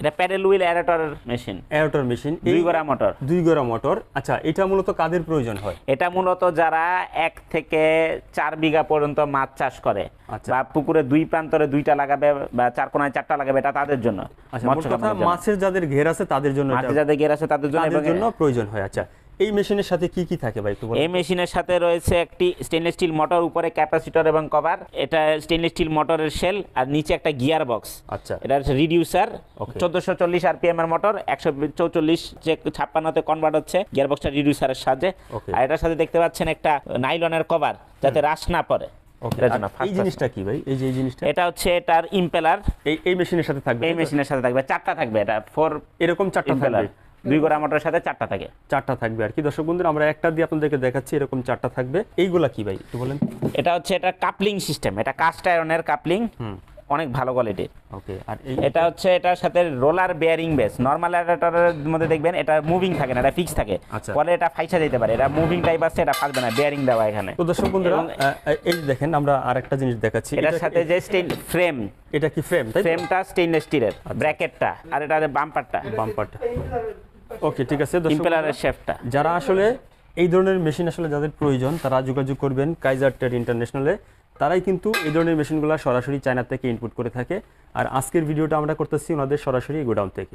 এটা paddle wheel aerator machine. Aerator machine দুই গড়া মোটর দুই গড়া মোটর আচ্ছা এটা মূলত কাদের প্রয়োজন হয়? এটা মূলত যারা এক থেকে চার বিঘা পর্যন্ত মাছ চাষ করে আচ্ছা। বা পুকুরে দুই প্রান্তরে দুইটা লাগাবে বা চার কোনায় চারটা লাগাবে এটা তাদের জন্য। আচ্ছা মাছের যাদের ঘের আছে তাদের জন্য যাদের ঘের আছে তাদের জন্য প্রয়োজন হয়। আচ্ছা এই মেশিনের সাথে কি কি থাকে ভাই একটু এই মেশিনের সাথে রয়েছে একটি স্টেনলেস স্টিল মোটর উপরে ক্যাপাসিটর এবং কভার এটা স্টেনলেস স্টিল মোটরের শেল আর নিচে একটা গিয়ার বক্স আচ্ছা। এটা হচ্ছে রিডিউসার. চোদ্দশো চল্লিশ আরপিএম এর মোটর একশো চৌচল্লিশ যে ছাপ্পান্নতে কনভার্ট হচ্ছে গিয়ার বক্সটা রিডিউসারের সাহায্যে. আর এটার সাথে দেখতে পাচ্ছেন একটা নাইলনের কভার যাতে রাশ না পড়ে। এই জিনিসটা কি ভাই? এই যে এই জিনিসটা? এটা হচ্ছে এটার ইম্পেলার এই এই মেশিনের সাথে থাকবে এই? মেশিনের সাথে থাকবে চারটা থাকবে এটা ফোর এরকম চারটা ইম্পেলার দুই গোড়া মোটরের সাথে চারটা থাকে। চারটা থাকবে আর কি। দর্শক বন্ধুরা আমরা একটা দিয়ে আপনাদেরকে দেখাচ্ছি এরকম চারটা থাকবে। এইগুলা কি ভাই একটু বলেন। এটা হচ্ছে এটা কাপলিং সিস্টেম এটা কাস্ট আয়রনের কাপলিং। হুম। অনেক ভালো কোয়ালিটির ওকে আর এটা হচ্ছে এটার সাথে রোলার বেয়ারিং বেস নর্মাল অ্যাডাপ্টারের মধ্যে দেখবেন এটা মুভিং থাকে না এটা ফিক্স থাকে। আচ্ছা। ফলে এটা ফাইসা যেতে পারে এটা মুভিং টাইপ আছে এটা ফাসবে না বেয়ারিং দেওয়া এখানে। তো দর্শক বন্ধুরা এই দেখেন আমরা আরেকটা জিনিস দেখাচ্ছি। এটার সাথে যে স্টেন ফ্রেম এটা কি ফ্রেম তাই ফ্রেমটা স্টেনলেস স্টিলের আচ্ছা। ব্র্যাকেটটা আর এটা বাম্পারটা বাম্পারটা ওকে ঠিক আছে ইম্পেলারের শেফটা যারা আসলে এই ধরনের মেশিন আসলে যাদের প্রয়োজন তারা যোগাযোগ করবেন কাইজার টেট ইন্টারন্যাশনালে তারাই কিন্তু এই ধরনের মেশিনগুলো সরাসরি চায়না থেকে ইনপুট করে থাকে। আর আজকের ভিডিওটা আমরা করতেছি ওনাদের সরাসরি গোডাউন থেকে।